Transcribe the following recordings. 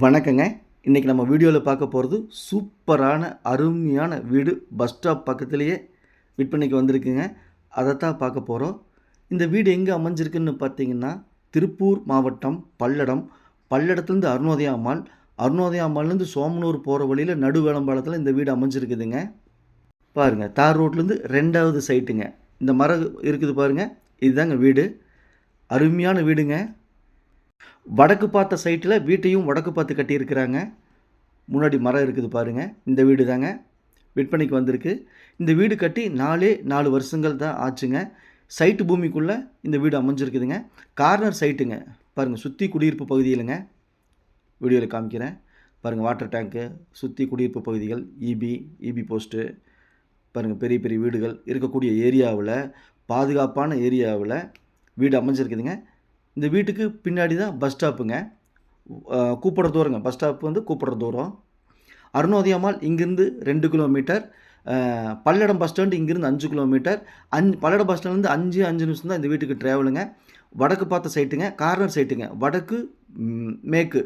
வணக்கங்க. இன்றைக்கி நம்ம வீடியோவில் பார்க்க போகிறது சூப்பரான அருமையான வீடு பஸ் ஸ்டாப் பக்கத்துலேயே விற்பனைக்கு வந்திருக்குங்க. அதைத்தான் பார்க்க போகிறோம் இந்த வீடு எங்கே அமைஞ்சிருக்குன்னு பார்த்தீங்கன்னா திருப்பூர் மாவட்டம் பல்லடம். பல்லடத்துலேருந்து அருணோதய அம்மாள் அருணோதய அம்மாள்லேருந்து சோமனூர் போகிற வழியில் நடுவேளம்பாலத்தில் இந்த வீடு அமைஞ்சிருக்குதுங்க. பாருங்கள் தார் ரோட்லேருந்து ரெண்டாவது சைட்டுங்க. இந்த மரம் இருக்குது பாருங்கள் இதுதாங்க வீடு. அருமையான வீடுங்க. வடக்கு பார்த்த சைட்டில் வீட்டையும் வடக்கு பார்த்து கட்டியிருக்கிறாங்க. முன்னாடி மரம் இருக்குது பாருங்கள் இந்த வீடு தாங்க. விற்பனைக்கு வந்திருக்கு. இந்த வீடு கட்டி நாலே நாலு வருஷங்கள் தான் ஆச்சுங்க. சைட்டு பூமிக்குள்ளே இந்த வீடு அமைஞ்சிருக்குதுங்க. கார்னர் சைட்டுங்க. பாருங்கள் சுற்றி குடியிருப்பு பகுதியிலுங்க. வீடியோவில் காமிக்கிறேன். பாருங்கள் வாட்டர் டேங்க்கு சுற்றி குடியிருப்பு பகுதிகள் இபி இபி போஸ்ட்டு. பாருங்கள் பெரிய பெரிய வீடுகள். இருக்கக்கூடிய ஏரியாவில் பாதுகாப்பான ஏரியாவில் வீடு அமைஞ்சிருக்குதுங்க. இந்த வீட்டுக்கு பின்னாடி தான் பஸ் ஸ்டாப்புங்க. கூப்பிட்ற தூரங்க. பஸ் ஸ்டாப் வந்து கூப்பிட்ற தூரம். அருணோதயமால் இங்கேருந்து ரெண்டு கிலோமீட்டர். பல்லடம் பஸ் ஸ்டாண்டு இங்கேருந்து அஞ்சு கிலோமீட்டர். அஞ் பல்லடம் பஸ் ஸ்டாண்ட்லேருந்து அஞ்சு அஞ்சு நிமிஷம் தான் இந்த வீட்டுக்கு ட்ராவலுங்க வடக்கு பார்த்த சைட்டுங்க கார்னர் சைட்டுங்க வடக்கு மேற்கு.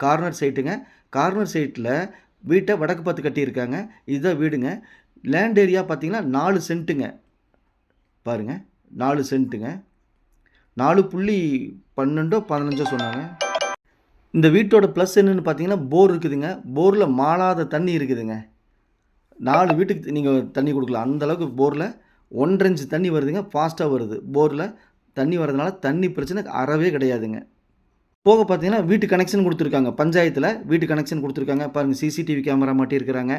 கார்னர் சைட்டுங்க கார்னர் சைட்டில் வீட்டை வடக்கு பார்த்து கட்டியிருக்காங்க. இதுதான் வீடுங்க. லேண்ட் ஏரியா பார்த்தீங்கன்னா நாலு சென்ட்டுங்க பாருங்கள் நாலு சென்ட்டுங்க நாலு புள்ளி பன்னெண்டோ பதினஞ்சோ சொன்னாங்க. இந்த வீட்டோட ப்ளஸ் என்னன்னு பார்த்தீங்கன்னா போர் இருக்குதுங்க. போரில் மாளாத தண்ணி இருக்குதுங்க. நாலு வீட்டுக்கு நீங்கள் தண்ணி கொடுக்கலாம். அந்தளவுக்கு போரில் ஒன்றரை இன்ச்சு தண்ணி வருதுங்க. ஃபாஸ்ட்டாக வருது. போரில் தண்ணி வரதுனால தண்ணி பிரச்சனை அறவே கிடையாதுங்க. போக பார்த்தீங்கன்னா வீட்டு கனெக்ஷன் கொடுத்துருக்காங்க. பஞ்சாயத்தில் வீட்டு கனெக்ஷன் கொடுத்துருக்காங்க. பாருங்கள் சிசிடிவி கேமரா மாட்டியிருக்கிறாங்க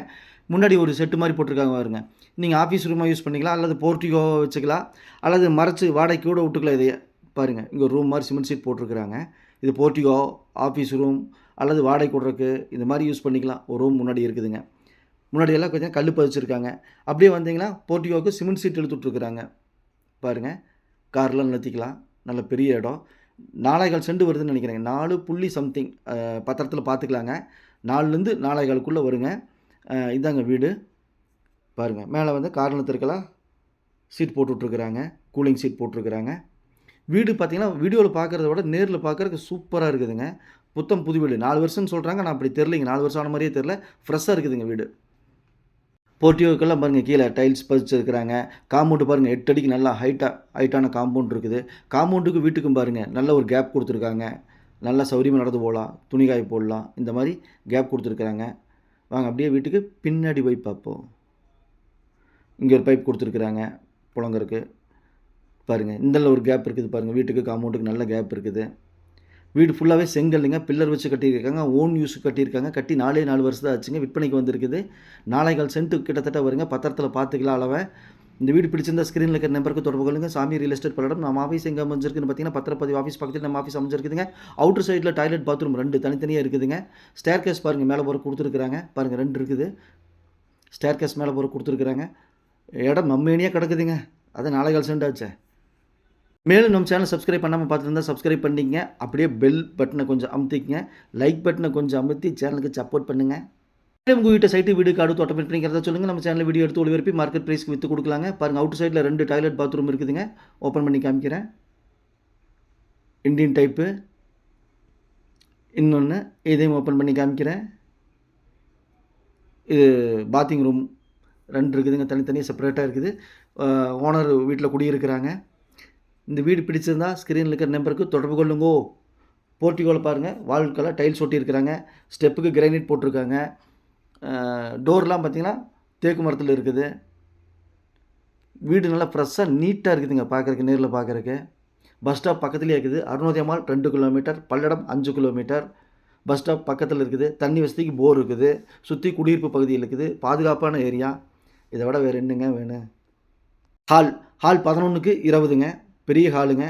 முன்னாடி ஒரு செட்டு மாதிரி போட்டிருக்காங்க பாருங்க. நீங்கள் ஆஃபீஸ் ரூமாக யூஸ் பண்ணிக்கலாம். அல்லது போர்ட்டிகோ வச்சுக்கலாம். அல்லது மறைச்சு வாடகைக்கு கூட விட்டுக்கலாம் இதையே. பாருங்கள் இங்கே ரூம் மாதிரி சிமெண்ட் சீட் போட்டிருக்கிறாங்க. இது போர்ட்டிகோ ஆஃபீஸ் ரூம் அல்லது வாடகை கொடுறக்கு இந்த மாதிரி யூஸ் பண்ணிக்கலாம். ஒரு ரூம் முன்னாடி இருக்குதுங்க. முன்னாடி எல்லாம் கொஞ்சம் கல் பதிச்சிருக்காங்க. அப்படியே வந்தீங்கன்னா போர்ட்டிகோவுக்கு சிமெண்ட் சீட் இழுத்து விட்ருக்குறாங்க பாருங்கள் கார்லாம் நிறுத்திக்கலாம். நல்ல பெரிய இடம். நாளைகள் செண்டு வருதுன்னு நினைக்கிறேங்க. நாலு புள்ளி சம்திங் பத்திரத்தில் பார்த்துக்கலாங்க நாலுலேருந்து நாளைகளுக்குள்ளே வருங்க. இதாங்க வீடு. பாருங்கள் மேலே வந்து காரணத்திற்கெல்லாம் சீட் போட்டு விட்ருக்குறாங்க கூலிங் சீட் போட்டிருக்கிறாங்க. வீடு பார்த்திங்கன்னா வீடியோவில் பார்க்குறத விட நேரில் பார்க்குறதுக்கு சூப்பராக இருக்குதுங்க. புத்தம் புது வீடு. நாலு வருஷம்னு சொல்கிறாங்க நான் அப்படி தெரிலிங்க நாலு வருஷம் ஆன மாதிரியே தெரில ஃப்ரெஷ்ஷாக இருக்குதுங்க வீடு. போர்ட்டியோக்கெல்லாம் பாருங்கள் கீழே டைல்ஸ் பதிச்சிருக்கிறாங்க. காம்பவுண்டு பாருங்கள் எட்டு அடிக்கு நல்லா ஹைட்டாக ஹைட்டான காம்பவுண்ட் இருக்குது. காம்பவுண்டுக்கு வீட்டுக்கும் பாருங்கள் நல்ல ஒரு கேப் கொடுத்துருக்காங்க. நல்லா சௌரியமாக நடந்து போகலாம். துணிகாய் போடலாம். இந்த மாதிரி கேப் கொடுத்துருக்குறாங்க. வாங்க அப்படியே வீட்டுக்கு பின்னாடி போய் பார்ப்போம். இங்கே ஒரு பைப் கொடுத்துருக்குறாங்க புழங்கருக்கு பாருங்கள் இந்தல ஒரு கேப் இருக்குது பாருங்கள் வீட்டுக்கு காம்பவுண்டுக்கு நல்ல கேப் இருக்குது. வீடு ஃபுல்லாகவே செங்கல்லுங்க பில்லர் வச்சு கட்டியிருக்காங்க ஓன் யூஸ் கட்டியிருக்காங்க கட்டி நாலே நாலு வருஷம் தான் ஆச்சுங்க விற்பனைக்கு வந்திருக்குது. நாளைக்கால் சென்ட்டு கிட்டத்தட்ட வருங்க பத்திரத்தில் பார்த்துக்கலாம் அளவை. இந்த வீடு பிடிச்சிருந்தா ஸ்க்ரீனில் இருக்கிற நம்பருக்கு தொடர்பு கொள்ளுங்க. சாமி ரியல் எஸ்டேட் பல்லடம் நம்ம ஆஃபீஸ் எங்கே அமைஞ்சிருக்குன்னு பார்த்தீங்கன்னா பத்திரப்பதிவு ஆஃபீஸ் பக்கத்தில் நம்ம ஆஃபீஸ் அமைஞ்சிருக்குதுங்க. அவுட்டர் சைடில் டாய்லெட் பாத்ரூம் ரெண்டு தனித்தனியாக இருக்குதுங்க. ஸ்டேர் கேஸ் பாருங்கள் மேலே போகிற கொடுத்துருக்குறாங்க. பாருங்கள் ரெண்டு இருக்குது. ஸ்டேர் கேஸ் மேலே போகிற கொடுத்துருக்குறாங்க. இடம் நம்மேனியாக கிடக்குதுங்க. அது நாளைக்கால் சென்ட் ஆச்சே. மேலும் நம்ம சேனல் சப்ஸ்கிரைப் பண்ணாமல் பார்த்துருந்தா சப்ஸ்கிரைப் பண்ணிங்க. அப்படியே பெல் பட்டனை கொஞ்சம் அமுத்திக்கங்க. லைக் பட்டனை கொஞ்சம் அமுத்தி சேனலுக்கு சப்போர்ட் பண்ணுங்கள் உங்கள் வீட்டை சைட்டு வீடு காடு தோட்டம் விற்பனைங்கிறத சொல்லுங்கள் நம்ம சேனலில் வீடியோ எடுத்து ஒளிபரப்பி மார்க்கெட் ப்ரைஸ்க்கு விற்று கொடுக்கலாங்க. பாருங்கள் அவுட் சைடில் ரெண்டு டாய்லெட் பாத்ரூம் இருக்குதுங்க. ஓப்பன் பண்ணி காமிக்கிறேன். இண்டியன் டைப்பு இன்னொன்று இதையும் ஓப்பன் பண்ணி காமிக்கிறேன். இது பாத்திங் ரூம் ரெண்டு இருக்குதுங்க. தனித்தனியாக செப்பரேட்டாக இருக்குது. ஓனர் வீட்டில் குடியிருக்கிறாங்க. இந்த வீடு பிடிச்சிருந்தா ஸ்க்ரீனில் இருக்கிற நம்பருக்கு தொடர்பு கொள்ளுங்கோ. போர்ட்டிகோவில் பாருங்கள் வால்கெல்லாம் டைல்ஸ் ஒட்டியிருக்கிறாங்க ஸ்டெப்புக்கு கிரைனைட் போட்டிருக்காங்க. டோர்லாம் பார்த்தீங்கன்னா தேக்கு மரத்தில் இருக்குது. வீடு நல்லா ஃப்ரெஷ்ஷாக நீட்டாக இருக்குதுங்க பார்க்குறக்கு நேரில் பார்க்குறக்கு பஸ் ஸ்டாப் பக்கத்துலேயே இருக்குது. அருணோதயமால் ரெண்டு கிலோமீட்டர் பல்லடம் அஞ்சு கிலோமீட்டர் பஸ் ஸ்டாப் பக்கத்தில் இருக்குது. தண்ணி வசதிக்கு போர் இருக்குது. சுற்றி குடியிருப்பு பகுதியில் இருக்குது. பாதுகாப்பான ஏரியா இதை விட வேறு என்னங்க வேணும்? ஹால் ஹால் பதினொன்றுக்கு இருபதுங்க. பெரிய ஹாலுங்க.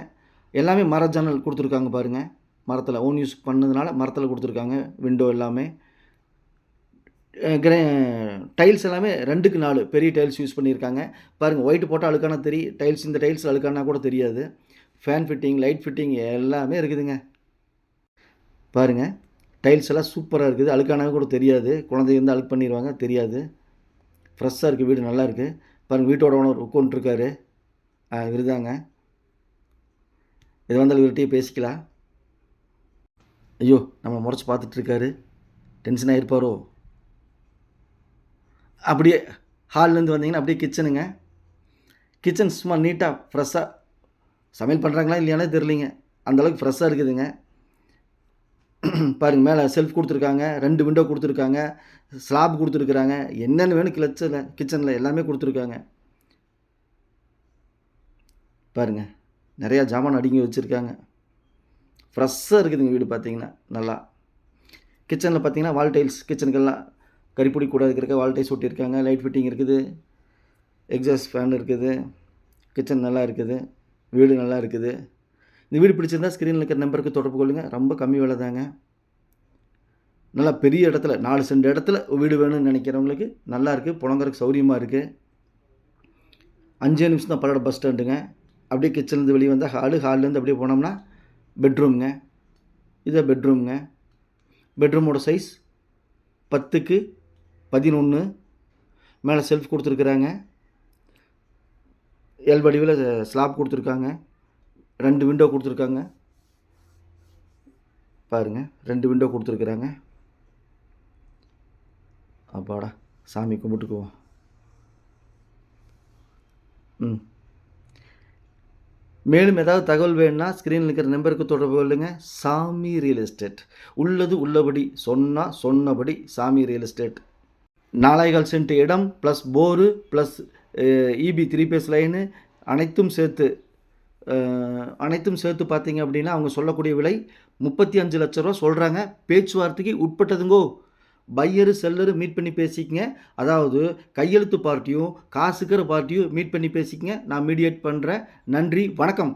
எல்லாமே மர ஜன்னல் கொடுத்துருக்காங்க பாருங்கள் மரத்தில் ஓன் யூஸ் பண்ணதுனால மரத்தில் கொடுத்துருக்காங்க. விண்டோ எல்லாமே. கிரே டைல்ஸ் எல்லாமே ரெண்டுக்கு நாலு பெரிய டைல்ஸ் யூஸ் பண்ணியிருக்காங்க. பாருங்கள் ஒயிட் போட்டால் அழுக்கானா தெரியும் டைல்ஸ் இந்த டைல்ஸ் அழுக்கானா கூட தெரியாது. ஃபேன் ஃபிட்டிங் லைட் ஃபிட்டிங் எல்லாமே இருக்குதுங்க. பாருங்கள் டைல்ஸ் எல்லாம் சூப்பராக இருக்குது. அழுக்கானா கூட தெரியாது. குழந்தைங்க வந்து அழுக்கு பண்ணிடுவாங்க தெரியாது. ஃப்ரெஷ்ஷாக இருக்குது வீடு நல்லா இருக்குது பாருங்கள் வீட்டோட ஓனர் உட்காந்துருக்காரு இவர் தாங்க எது வந்தாலும் இவர்கிட்டயே பேசிக்கலாம். ஐயோ நம்ம முறைச்சி பார்த்துட்ருக்காரு. டென்ஷன் ஆகிருப்பாரோ அப்படியே ஹால்லேருந்து வந்தீங்கன்னா அப்படியே கிச்சனுங்க கிச்சன் சும்மா நீட்டாக ஃப்ரெஷ்ஷாக சமையல் பண்ணுறாங்களா இல்லையானே தெரிலிங்க அந்தளவுக்கு ஃப்ரெஷ்ஷாக இருக்குதுங்க. பாருங்கள் மேலே செல்ஃப் கொடுத்துருக்காங்க ரெண்டு விண்டோ கொடுத்துருக்காங்க ஸ்லாப் கொடுத்துருக்குறாங்க. என்னென்ன வேணும் கிளச்சில் கிச்சனில் எல்லாமே கொடுத்துருக்காங்க. பாருங்கள் நிறையா ஜாமான் அடுங்கி வச்சுருக்காங்க. ஃப்ரெஷ்ஷாக இருக்குதுங்க வீடு பார்த்தீங்கன்னா நல்லா. கிச்சனில் பார்த்தீங்கன்னா வால் டைல்ஸ் கிச்சனுக்கெல்லாம் கறிப்பொடி கூட இருக்கிறக்க வால் டைல்ஸ் ஒட்டியிருக்காங்க. லைட் ஃபிட்டிங் இருக்குது. எக்ஸாஸ்ட் ஃபேன் இருக்குது. கிச்சன் நல்லா இருக்குது. வீடு நல்லா இருக்குது. இந்த வீடு பிடிச்சிருந்தா ஸ்க்ரீனில் இருக்கிற நம்பருக்கு தொடர்பு கொள்ளுங்கள் ரொம்ப கம்மி விலை தாங்க. நல்லா பெரிய இடத்துல நாலு சென்ட் இடத்துல வீடு வேணும்னு நினைக்கிறவங்களுக்கு நல்லா இருக்குது புழங்கறதுக்கு சௌரியமாக இருக்குது அஞ்சே நிமிஷம் தான் பல்லட பஸ் ஸ்டாண்டுங்க அப்படியே கிச்சன்லேருந்து வெளியே வந்தால் ஹாலு ஹால்லேருந்து அப்படியே போனோம்னா பெட்ரூம்ங்க இதை பெட்ரூம்ங்க பெட்ரூமோட சைஸ் பத்துக்கு பதினொன்று மேலே செல்ஃப் கொடுத்துருக்குறாங்க. எல் வடிவில் ஸ்லாப் கொடுத்துருக்காங்க. ரெண்டு விண்டோ கொடுத்துருக்காங்க. பாருங்கள் ரெண்டு விண்டோ கொடுத்துருக்குறாங்க. அப்பாடா சாமி கும்பிட்டுக்குவோம். ம். மேலும் ஏதாவது தகவல் வேணும்னா ஸ்க்ரீனில் இருக்கிற நம்பருக்கு தொடர்பு கொள்ளுங்க. சாமி ரியல் எஸ்டேட் உள்ளது உள்ளபடி சொன்னால் சொன்னபடி சாமி ரியல் எஸ்டேட் நாலாயிரம் சென்ட் இடம் plus bore plus EB three phase line அனைத்தும் சேர்த்து அனைத்தும் சேர்த்து பார்த்தீங்க அப்படின்னா அவங்க சொல்லக்கூடிய விலை முப்பத்தி அஞ்சு லட்ச ரூபா சொல்கிறாங்க பேச்சுவார்த்தைக்கு உட்பட்டதுங்கோ. பையரு செல்லரு மீட் பண்ணி பேசிக்கங்க. அதாவது கையெழுத்து பார்ட்டியும் காசுக்கிற பார்ட்டியும் மீட் பண்ணி பேசிக்கங்க. நான் மீடியேட் பண்ணுறேன் நன்றி வணக்கம்.